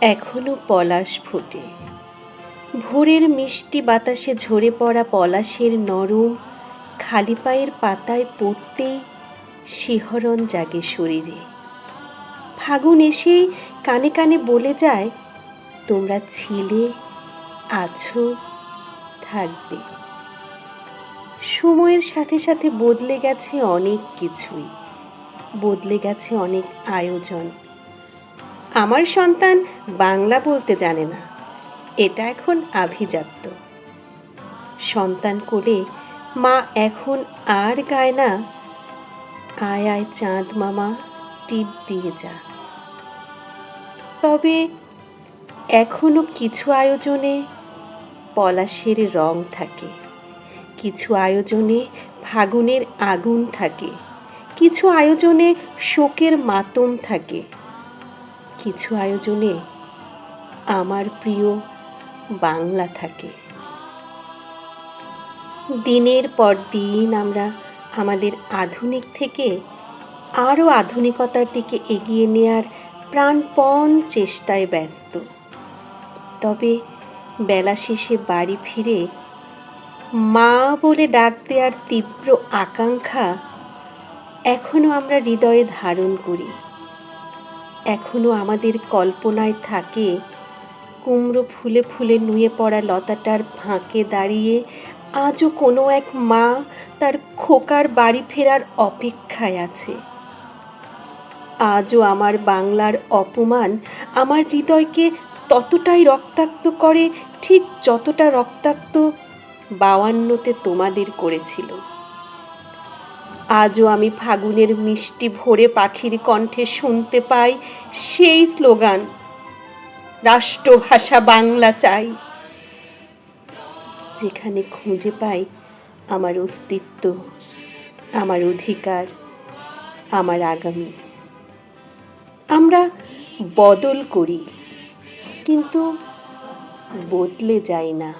এখনও পলাশ ফোটে। ভোরের মিষ্টি বাতাসে ঝরে পড়া পলাশের নরম, খালি পায়ের পাতায় পড়তেই শিহরণ জাগে শরীরে। ফাগুন এসেই কানে কানে বলে যায়, তোমরা ছিলে, আছো, থাকবে। সময়ের সাথে সাথে বদলে গেছে অনেক কিছুই, বদলে গেছে অনেক আয়োজন। আমার সন্তান বাংলা বলতে জানে না। এটা এখন আভিজাত্য। সন্তান কোলে মা এখন আর গায় না। আয় আয় চাঁদ মামা, টিপ দিয়ে যা। তবে এখনও কিছু আয়োজনে পলাশের রং থাকে। কিছু আয়োজনে ফাগুনের আগুন থাকে। কিছু আয়োজনে শোকের মাতম থাকে। কিছু আয়োজনে আমার প্রিয় বাংলা থাকে। দিনের পর দিন আমরা আমাদের আধুনিক থেকে আরও আধুনিকতার দিকে এগিয়ে নেয়ার প্রাণপণ চেষ্টায় ব্যস্ত। তবে বেলা শেষে বাড়ি ফিরে মা বলে ডাক দেওয়ার তীব্র আকাঙ্ক্ষা এখনও আমরা হৃদয়ে ধারণ করি। এখনও আমাদের কল্পনায় থাকে, কুমড়ো ফুলে ফুলে নুয়ে পড়া লতাটার ফাঁকে দাঁড়িয়ে আজও কোনো এক মা তার খোকার বাড়ি ফেরার অপেক্ষায় আছে। আজও আমার বাংলার অপমান আমার হৃদয়কে ততটাই রক্তাক্ত করে, ঠিক যতটা রক্তাক্ত বাওয়ান্নতে তোমাদের করেছিল। আজও আমি ফাগুনের মিষ্টি ভোরে পাখির কণ্ঠে শুনতে পাই সেই স্লোগান, রাষ্ট্রভাষা বাংলা চাই। যেখানে খুঁজে পাই আমার অস্তিত্ব, আমার অধিকার, আমার আগামী। আমরা বদল করি, কিন্তু বদলে যাই না।